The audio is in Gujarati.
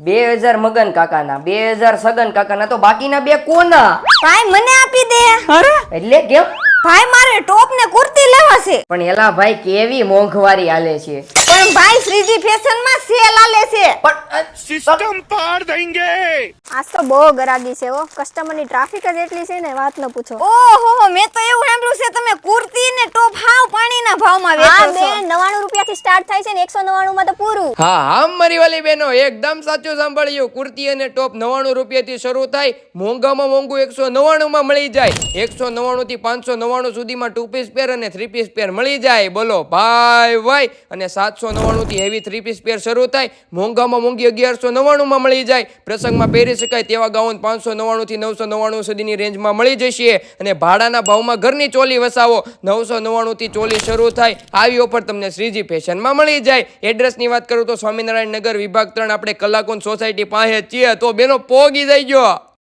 બે હજાર મગન કાકાના બે હજાર સગન કાકાના તો બાકીના બે કોના? ભાઈ મને આપી દે. અરે? એટલે કેમ? ભાઈ મારે ટોપ ને કુર્તી લેવા છે. પણ એલા ભાઈ કેવી મોંઘવારી આલે છે. પણ ભાઈ શ્રીજી ફેશનમાં સેલ આલે છે. પણ સિસ્ટમ પાર દેંગે આજ તો બહુ ગરાગી છે હો. કસ્ટમરની ટ્રાફિક જ એટલી છે ને વાત ન પૂછો. ઓહો મેં તો એવું સાંભળ્યું છે તમે કુર્તી ને ટોપ હાવ પાણીના ભાવમાં હા વેચો છો. બેન નવાણું રૂપિયાથી સ્ટાર્ટ થાય છે ને એકસો નવ્વાણું માં તો પૂરું. હા હા, મારી વાલી બહેનો એકદમ સાચું સાંભળ્યું. કુર્તી અને ટોપ નવ્વાણું રૂપિયાથી શરૂ થાય. મોંઘામાં મોંઘું એકસો નવ્વાણુંમાં મળી જાય. એકસો થી પાંચસો નવ્વાણું સુધીમાં ટુ પીસ પેર અને થ્રી પીસ પેર મળી જાય. બોલો, ભાઈ ભાઈ અને સાતસો થી હેવી થ્રી પીસ પેર શરૂ થાય. મોંઘામાં મોંઘી અગિયારસો માં મળી જાય. પ્રસંગમાં પહેરી શકાય તેવા ગાઉન પાંચસો થી નવસો નવ્વાણું સુધીની રેન્જમાં મળી જશે. અને ભાડાના ભાવમાં ઘરની ચોલી વસાવો. નવસો થી ચોલી શરૂ થાય. આવી ઓફર તમને શ્રીજી ફેશનમાં મળી જાય. એડ્રેસની વાત કરું તો સ્વામિનારાયણ નગર વિભાગ ત્રણ. આપણે કલાકુંજ સોસાયટી પાસે છીએ તો બેનો પોગી જઈ ગયો.